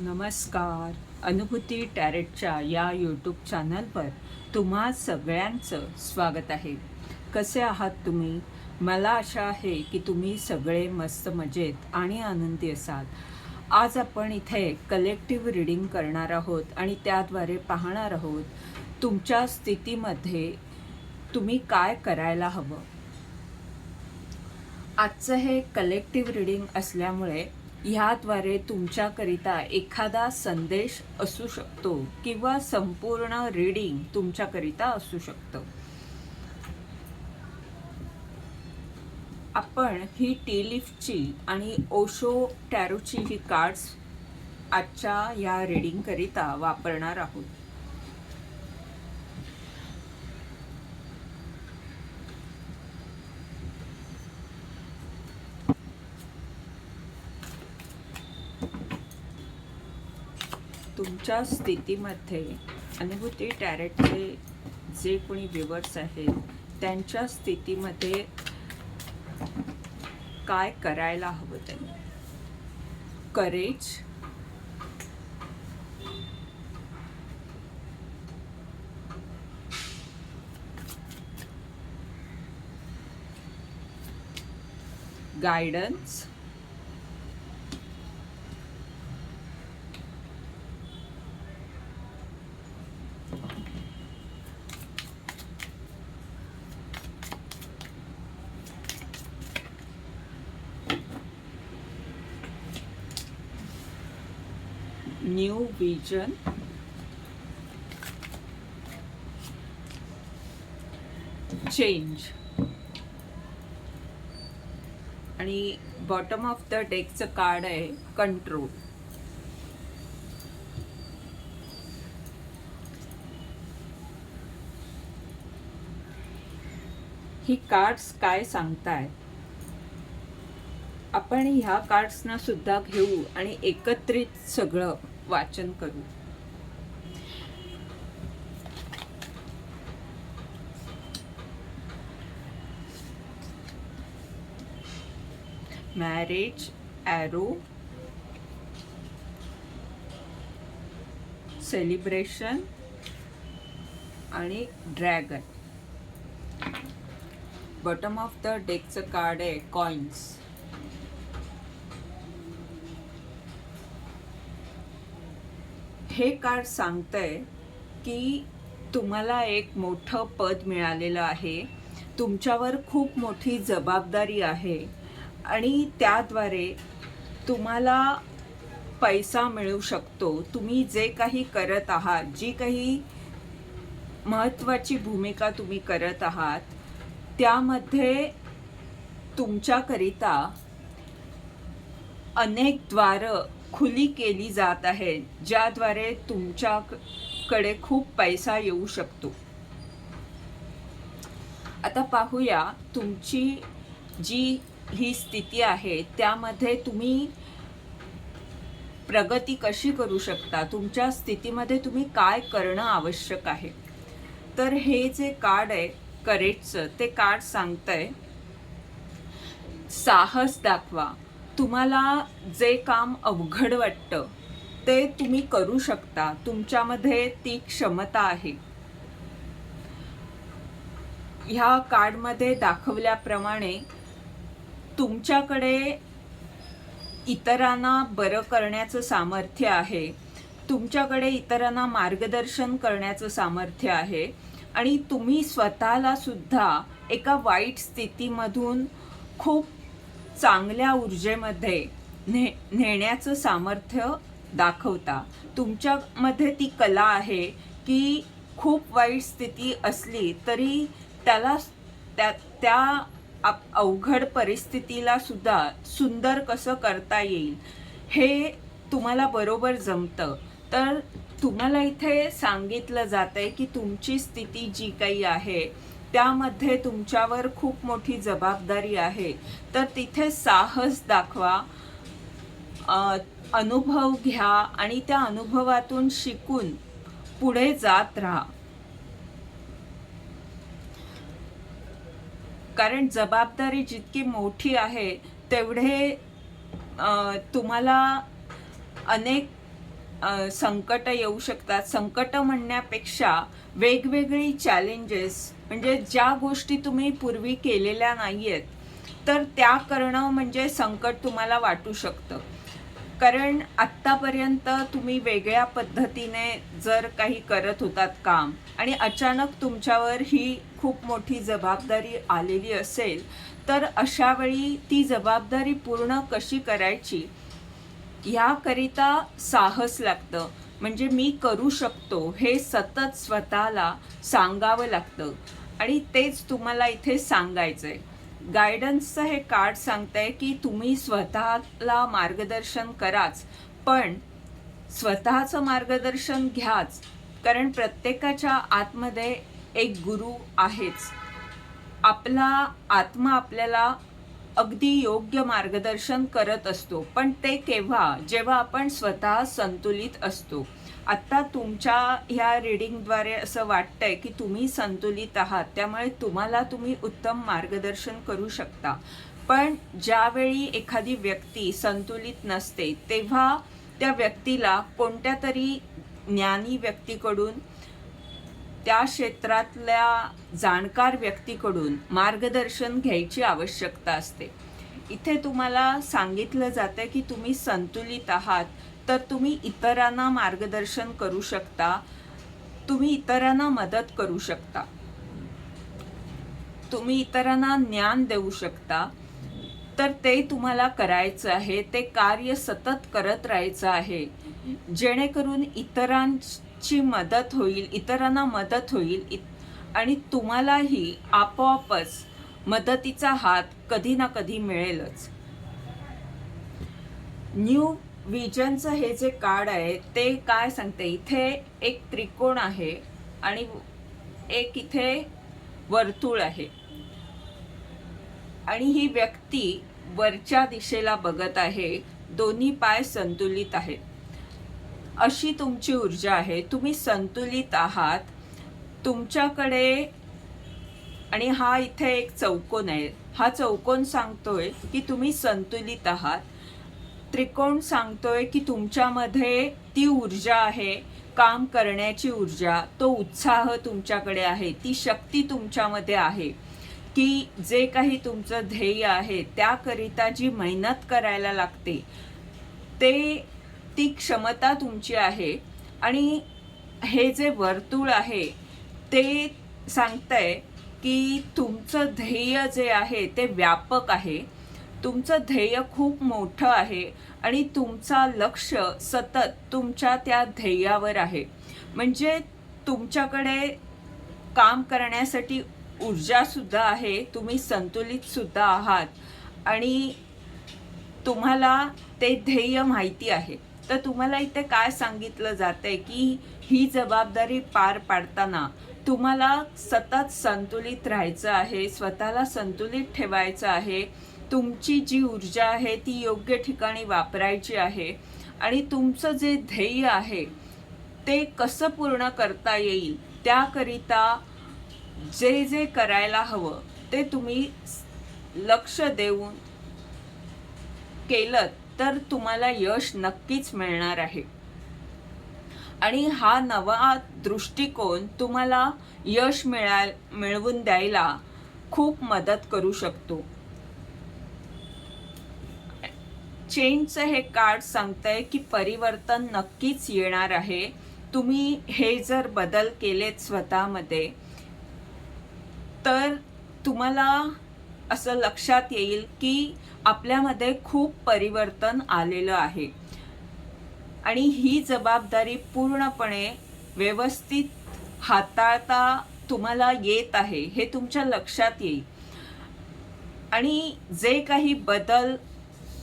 नमस्कार. अनुभूती टॅरेटच्या या यूट्यूब चॅनलवर तुम्हा सगळ्यांचं स्वागत आहे. कसे आहात तुम्ही? मला आशा आहे की तुम्ही सगळे मस्त मजेत आणि आनंदी असाल. आज आपण इथे कलेक्टिव्ह रीडिंग करणार आहोत आणि त्याद्वारे पाहणार आहोत तुमच्या स्थितीमध्ये तुम्ही काय करायला हवं? आजचं हे कलेक्टिव्ह रीडिंग असल्यामुळे ह्याद्वारे तुमच्याकरिता एखादा संदेश असू शकतो किंवा संपूर्ण रीडिंग तुमच्याकरिता असू शकतं. आपण ही टी लिफ्टची आणि ओशो टॅरोची ही कार्ड्स आजच्या या रीडिंगकरिता वापरणार आहोत. तुमच्या स्थितीमध्ये अनुभूती टॅरेटचे जे कोणी व्ह्युअर्स आहेत त्यांच्या स्थितीमध्ये काय करायला हवं त्यांनी? करेज गायडन्स न्यू चेंज आणि बॉटम ऑफ द डेकचं कार्ड आहे कंट्रोल ही कार्ड्स काय सांगतायत आपण ह्या कार्ड्सना सुद्धा घेऊ आणि एकत्रित सगळं वाचन करू. मॅरेज ॲरो सेलिब्रेशन आणि ड्रॅगन बॉटम ऑफ द डेकचं कार्ड आहे कॉइन्स हे कार्ड सांगतंय की तुम्हाला एक मोठं पद मिळालेलं आहे. तुमच्यावर खूप मोठी जबाबदारी आहे. आणि त्याद्वारे तुम्हाला पैसा मिळू शकतो. तुम्ही जे काही करत आहात जी काही महत्त्वाची भूमिका तुम्ही करत आहात त्यामध्ये तुमच्याकरिता अनेक द्वारं खुली केली जात आहे ज्याद्वारे तुमच्याकडे खूप पैसा येऊ शकतो. आता पाहूया तुमची जी ही स्थिती आहे त्यामध्ये तुम्ही प्रगती कशी करू शकता? तुमच्या स्थितीमध्ये तुम्ही काय करणं आवश्यक आहे? तर हे जे कार्ड आहे करेटचं ते कार्ड सांगतंय साहस दाखवा. तुम्हाला जे काम अवघड वाटतं ते तुम्ही करू शकता. तुमच्यामध्ये ती क्षमता आहे. ह्या कार्डमध्ये दाखवल्याप्रमाणे तुमच्याकडे इतरांना बरं करण्याचं सामर्थ्य आहे. तुमच्याकडे इतरांना मार्गदर्शन करण्याचं सामर्थ्य आहे. आणि तुम्ही स्वतःला सुद्धा एका वाईट स्थितीमधून खूप चांगल्या ऊर्जेमध्ये ने नेण्याचं सामर्थ्य दाखवता. तुमच्यामध्ये ती कला आहे की खूप वाईट स्थिती असली तरी त्याला त्या त्या आप- अवघड परिस्थितीला सुद्धा सुंदर कसं करता येईल हे तुम्हाला बरोबर जमतं. तर तुम्हाला इथे सांगितलं जात आहे की तुमची स्थिती जी काही आहे त्यामध्ये तुमच्यावर खूप मोठी जबाबदारी आहे. तर तिथे साहस दाखवा अनुभव घ्या आणि त्या अनुभवातून शिकून पुढे जात राहा. कारण जबाबदारी जितकी मोठी आहे तेवढे तुम्हाला अनेक संकट येऊ शकतात. संकट म्हणण्यापेक्षा वेगवेगळी चॅलेंजेस म्हणजे ज्या गोष्टी तुम्ही पूर्वी केलेल्या नाही आहेत तर त्या करणं म्हणजे संकट तुम्हाला वाटू शकतं. कारण आत्तापर्यंत तुम्ही वेगळ्या पद्धतीने जर काही करत होतात काम आणि अचानक तुमच्यावर ही खूप मोठी जबाबदारी आलेली असेल तर अशावेळी ती जबाबदारी पूर्ण कशी करायची? ह्याकरिता साहस लागतं. म्हणजे मी करू शकतो हे सतत स्वतःला सांगावं लागतं. आणि तेच तुम्हाला इथे सांगायचं आहे गायडन्सचं हे कार्ड सांगतंय की तुम्ही स्वतःला मार्गदर्शन कराच पण स्वतःचं मार्गदर्शन घ्याच कारण प्रत्येकाच्या आतमध्ये एक गुरु आहेच. आपला आत्मा आपल्याला अगदी योग्य मार्गदर्शन करत असतो. पण ते केव्हा? जेव्हा आपण स्वतः संतुलित असतो. आत्ता तुमच्या ह्या रिडिंगद्वारे असं वाटतंय की तुम्ही संतुलित आहात त्यामुळे तुम्हाला तुम्ही उत्तम मार्गदर्शन करू शकता. पण ज्यावेळी एखादी व्यक्ती संतुलित नसते तेव्हा त्या व्यक्तीला कोणत्या तरी ज्ञानी व्यक्तीकडून त्या क्षेत्रातल्या जाणकार व्यक्तीकडून मार्गदर्शन घ्यायची आवश्यकता असते. इथे तुम्हाला सांगितलं जातं की तुम्ही संतुलित आहात तर तुम्ही इतरांना मार्गदर्शन करू शकता तुम्ही इतरांना मदत करू शकता. तुम्ही इतरांना ज्ञान देऊ शकता तर ते तुम्हाला करायचं आहे ते कार्य सतत करत राहायचं आहे. जेणेकरून ची मदत होईल इतरांना मदत होईल इत- आणि तुम्हालाही आपोआपच मदतीचा हात कधी ना कधी मिळेलच. न्यू विजनचं हे जे कार्ड आहे ते काय सांगते? इथे एक त्रिकोण आहे आणि एक इथे वर्तुळ आहे. आणि ही व्यक्ती वरच्या दिशेला बघत आहे दोन्ही पाय संतुलित आहेत. अशी तुमची ऊर्जा आहे. तुम्ही संतुलित आहात. तुमच्याकडे आणि हा इथे एक चौकोन आहे. हा चौकोन सांगतोय की तुम्ही संतुलित आहात. त्रिकोण सांगतोय की तुमच्यामध्ये ती ऊर्जा आहे. काम करण्याची ऊर्जा तो उत्साह तुमच्याकडे आहे. ती शक्ती तुमच्यामध्ये आहे की जे काही तुमचं ध्येय आहे त्याकरिता जी मेहनत करायला लागते ते ती क्षमता तुमची आहे. आणि हे जे वर्तुळ आहे ते सांगतंय की तुमचं ध्येय जे आहे ते व्यापक आहे. तुमचं ध्येय खूप मोठं आहे आणि तुमचा लक्ष सतत तुमच्या त्या ध्येयावर आहे. म्हणजे तुमच्याकडे काम करण्यासाठी ऊर्जासुद्धा आहे तुम्ही संतुलितसुद्धा आहात आणि तुम्हाला ते ध्येय माहिती आहे. तर तुम्हाला इथे काय सांगितलं जातंय की ही जबाबदारी पार पाडताना तुम्हाला सतत संतुलित राहायचं आहे स्वतःला संतुलित ठेवायचं आहे तुमची जी ऊर्जा आहे ती योग्य ठिकाणी वापरायची आहे आणि तुमचं जे ध्येय आहे ते कसं पूर्ण करता येईल त्याकरिता जे जे करायला हवं ते तुम्ही लक्ष देऊन केलं तर तुम्हाला यश नक्कीच मिळणार आहे. आणि हा नवा दृष्टिकोन तुम्हाला यश मिळा मिळवून द्यायला खूप मदत करू शकतो. चेंजचं हे कार्ड सांगतंय की परिवर्तन नक्कीच येणार आहे. तुम्ही हे जर बदल केलेत स्वतःमध्ये तर तुम्हाला असं लक्षात येईल की आपल्यामध्ये खूप परिवर्तन आलेलं आहे. आणि ही जबाबदारी पूर्णपणे व्यवस्थित हाताळता तुम्हाला येत आहे हे तुमच्या लक्षात येईल. आणि जे काही बदल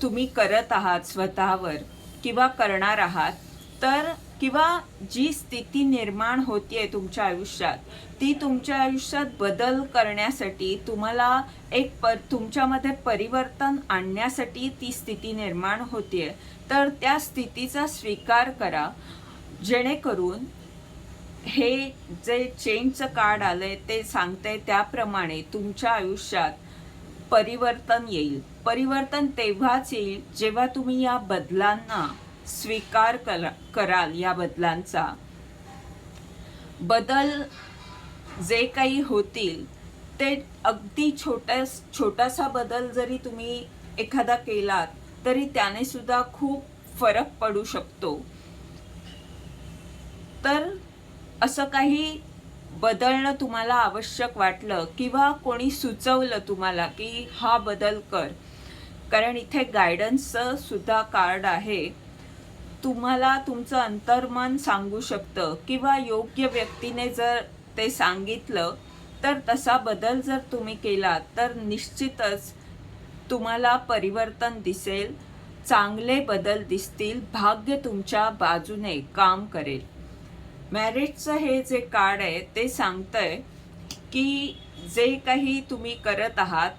तुम्ही करत आहात स्वतःवर किंवा करणार आहात तर किंवा जी स्थिती निर्माण होतीये तुमच्या आयुष्यात ती तुमच्या आयुष्यात बदल करण्यासाठी तुम्हाला एक पर तुमच्यामध्ये परिवर्तन आणण्यासाठी ती स्थिती निर्माण होतीये. तर त्या स्थितीचा स्वीकार करा. जेणेकरून हे जे चेंजचं कार्ड आलंय ते सांगते त्याप्रमाणे तुमच्या आयुष्यात परिवर्तन येईल. परिवर्तन तेव्हाच येईल जेव्हा तुम्ही या बदलांना स्वीकार करा कराल या बदलांचा. बदल जे काही होतील ते अगदी छोट्या छोटासा बदल जरी तुम्ही एखादा केलात तरी त्याने सुद्धा खूप फरक पडू शकतो. तर असं काही बदलणं तुम्हाला आवश्यक वाटलं किंवा कोणी सुचवलं तुम्हाला की हा बदल कर कारण इथे गायडन्सचं सुद्धा कार्ड आहे. तुम्हाला तुमचं अंतर्मन सांगू शकतं किंवा योग्य व्यक्तीने जर ते सांगितलं तर तसा बदल जर तुम्ही केला तर निश्चितच तुम्हाला परिवर्तन दिसेल चांगले बदल दिसतील भाग्य तुमच्या बाजूने काम करेल. मॅरेजचं हे जे कार्ड आहे ते सांगतंय की जे काही तुम्ही करत आहात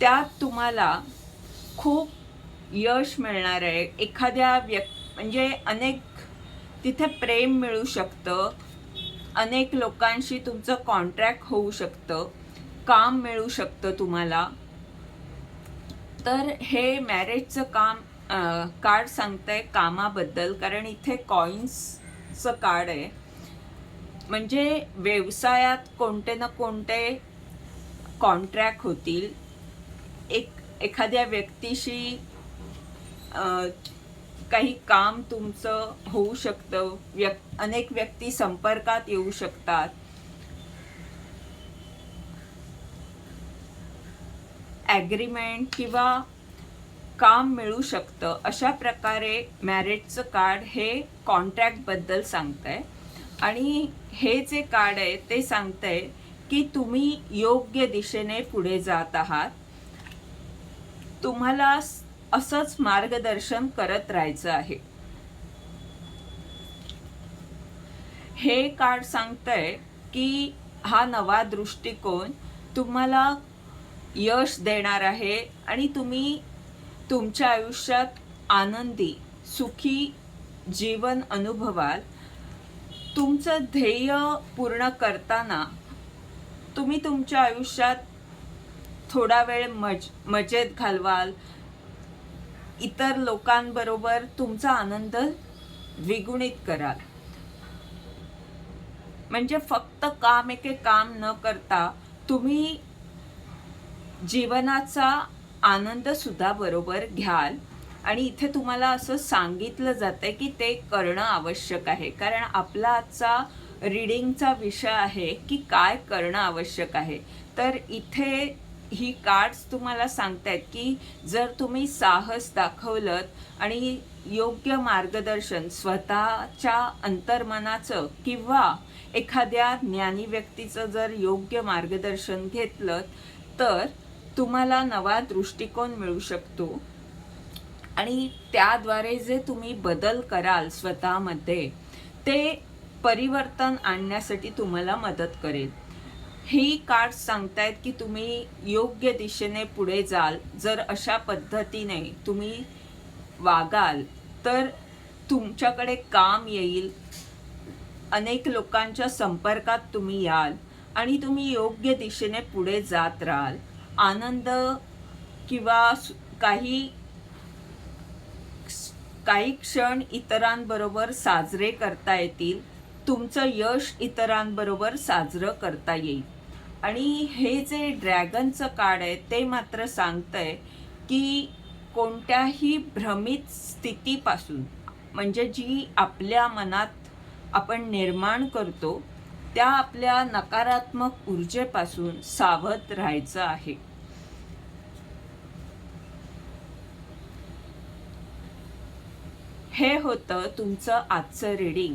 त्यात तुम्हाला खूप यश मिळणार आहे. एखाद्या व्यक् म्हणजे अनेक तिथे प्रेम मिळू शकतं. अनेक लोकांशी तुमचं कॉन्ट्रॅक्ट होऊ शकतं. काम मिळू शकतं तुम्हाला. तर हे मॅरेजचं काम कार्ड सांगतंय कामाबद्दल कारण इथे कॉईन्सचं कार्ड आहे. म्हणजे व्यवसायात कोणते ना कोणते कॉन्ट्रॅक्ट होतील. एक एखाद्या व्यक्तीशी काही काम तुमचं होऊ शकतं. व्यक् अनेक व्यक्ती संपर्कात येऊ शकतात. ॲग्रीमेंट किंवा काम मिळू शकतं. अशा प्रकारे मॅरेजचं कार्ड हे कॉन्ट्रॅक्टबद्दल सांगतंय. आणि हे जे कार्ड आहे ते सांगतंय की तुम्ही योग्य दिशेने पुढे जात आहात. तुम्हाला असंच मार्गदर्शन करत राहायचं आहे. हे कार्ड सांगतंय की हा नवा दृष्टिकोन तुम्हाला यश देणार आहे आणि तुम्ही तुमच्या आयुष्यात आनंदी सुखी जीवन अनुभवाल. तुमचं ध्येय पूर्ण करताना तुम्ही तुमच्या आयुष्यात थोडा वेळ मज मजेत घालवाल इतर लोकांबरोबर तुमचा आनंद द्विगुणित कराल. म्हणजे फक्त काम एके काम न करता तुम्ही जीवनाचा आनंद सुद्धा बरोबर घ्याल. आणि इथे तुम्हाला असं सांगितलं जातंय की ते करणं आवश्यक आहे. कारण आपला आजचा रिडिंगचा विषय आहे की काय करणं आवश्यक आहे. तर इथे ही कार्ड्स तुम्हाला सांगतायत की जर तुम्ही साहस दाखवलं आणि योग्य मार्गदर्शन स्वतःच्या अंतर्मनाचं किंवा एखाद्या ज्ञानी व्यक्तीचं जर योग्य मार्गदर्शन घेतलं तर तुम्हाला नवा दृष्टिकोन मिळू शकतो. आणि त्याद्वारे जे तुम्ही बदल कराल स्वतःमध्ये ते परिवर्तन आणण्यासाठी तुम्हाला मदत करेल. ही कार्ड सांगतायत की तुम्ही योग्य दिशेने पुढे जाल. जर अशा पद्धतीने तुम्ही वागाल तर तुमच्याकडे काम येईल. अनेक लोकांच्या संपर्कात तुम्ही याल आणि तुम्ही योग्य दिशेने पुढे जात राहाल. आनंद किंवा काही काही क्षण इतरांबरोबर साजरे करता येतील. तुमचं यश इतरांबरोबर साजरं करता येईल. आणि हे जे ड्रॅगनचं कार्ड आहे ते मात्र सांगतंय की कोणत्याही भ्रमित स्थितीपासून म्हणजे जी आपल्या मनात आपण निर्माण करतो त्या आपल्या नकारात्मक ऊर्जेपासून सावध राहायचं आहे. हे होतं तुमचं आजचं रीडिंग.